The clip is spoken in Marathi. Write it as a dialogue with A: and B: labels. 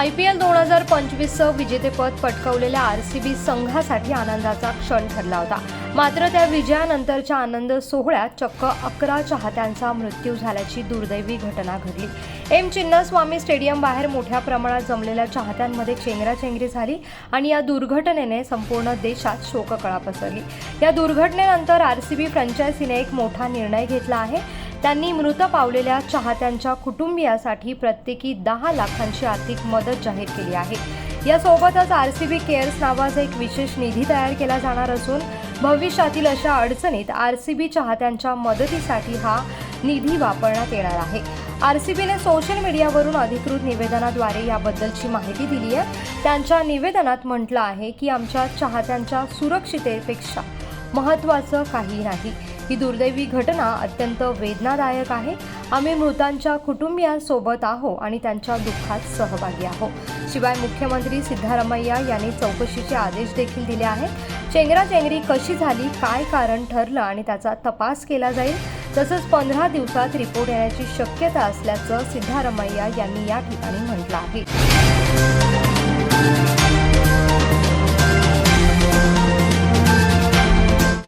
A: आय पी एल दोन हजार पंचवीसचं विजेतेपद पटकवलेल्या आर सी बी संघासाठी आनंदाचा क्षण ठरला होता. मात्र त्या विजयानंतरच्या आनंद सोहळ्यात चक्क अकरा चाहत्यांचा मृत्यू झाल्याची दुर्दैवी घटना घडली. एम चिन्नस्वामी स्टेडियम बाहेर मोठ्या प्रमाणात जमलेल्या चाहत्यांमध्ये चेंगराचेंगरी झाली आणि या दुर्घटनेने संपूर्ण देशात शोककळा पसरली. या दुर्घटनेनंतर आर सी बी फ्रँचायझीने एक मोठा निर्णय घेतला आहे. त्यांनी मृत पावलेल्या चाहत्यांच्या कुटुंबियासाठी प्रत्येकी दहा लाखांची आर्थिक मदत जाहीर केली आहे. यासोबतच आर सी बी केअर्स नावाचा एक विशेष निधी तयार केला जाणार असून भविष्यातील अशा अडचणीत आर सी बी चाहत्यांच्या मदतीसाठी हा निधी वापरण्यात येणार आहे. आर सी बीने सोशल मीडियावरून अधिकृत निवेदनाद्वारे याबद्दलची माहिती दिली आहे. त्यांच्या निवेदनात म्हटलं आहे की आमच्या चाहत्यांच्या सुरक्षितेपेक्षा महत्त्वाचं काही नाही. ही दुर्दैवी घटना अत्यंत वेदनादायक आहे. आम्ही मृतांच्या कुटुंबियांसोबत आहो आणि त्यांच्या दुःखात सहभागी आहो शिवाय मुख्यमंत्री सिद्धारमैया यांनी चौकशीचे आदेश देखील दिले आहेत. चेंगराचेंगरी कशी झाली काय कारण ठरलं आणि त्याचा तपास केला जाईल. तसंच पंधरा दिवसात रिपोर्ट येण्याची शक्यता असल्याचं सिद्धारमैया यांनी या ठिकाणी म्हटलं आहे.